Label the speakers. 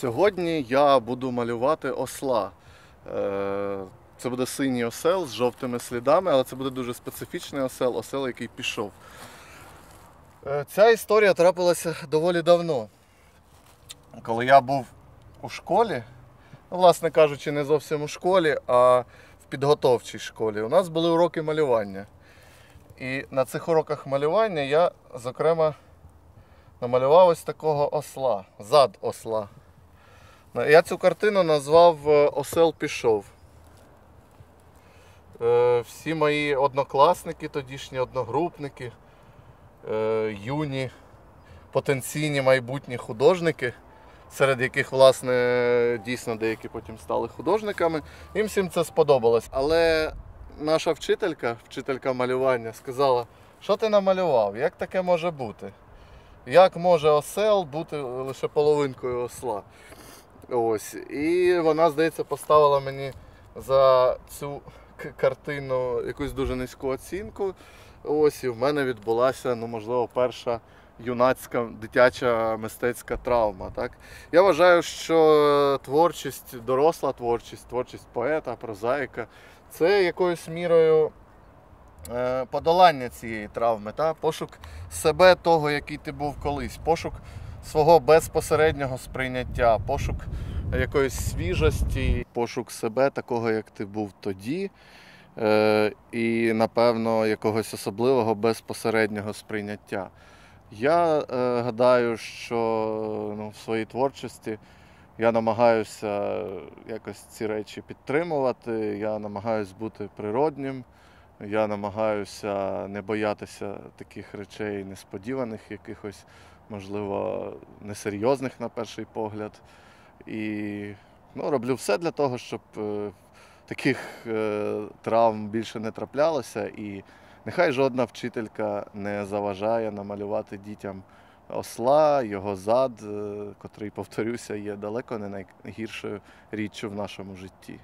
Speaker 1: Сьогодні я буду малювати осла. Е, Це буде синій осел з жовтими слідами, але це буде дуже специфічний осел, осел, який пішов. Е, Ця історія трапилася доволі давно. Коли я був у школі, ну, власне кажучи, не зовсім у школі, а в підготовчій школі, у нас були уроки малювання. І на цих уроках малювання я, зокрема, намалював ось такого осла, зад осла. Я цю картину назвав е, Осел пішов. Е, Всі мої однокласники, тодішні одногрупники, е, юні, потенційні майбутні художники, серед яких, власне, дійсно деякі потім стали художниками. Їм всім це сподобалось. Але наша вчителька, вчителька малювання, сказала, що ти намалював? Як таке може бути? Як може осел бути лише половинкою осла? Ось. І вона, здається, поставила мені за цю картину якусь дуже низьку оцінку. Ось, і в мене відбулася, ну, можливо, перша юнацька дитяча мистецька травма. Так? Я вважаю, що творчість, доросла творчість, творчість поета, прозаїка це якоюсь мірою е, подолання цієї травми, та? пошук себе того, який ти був колись, пошук свого безпосереднього сприйняття, пошук якоїсь свіжості, пошук себе такого, як ти був тоді. Е, і, напевно, якогось особливого безпосереднього сприйняття. Я е, гадаю, що ну, в своїй творчості я намагаюся якось ці речі підтримувати, я намагаюся бути природнім, я намагаюся не боятися таких речей несподіваних, якихось, можливо, несерйозних на перший погляд. І ну, роблю все для того, щоб е, таких е, травм більше не траплялося. І нехай жодна вчителька не заважає намалювати дітям осла, його зад, е, котрий, повторюся, є далеко не найгіршою річчю в нашому житті.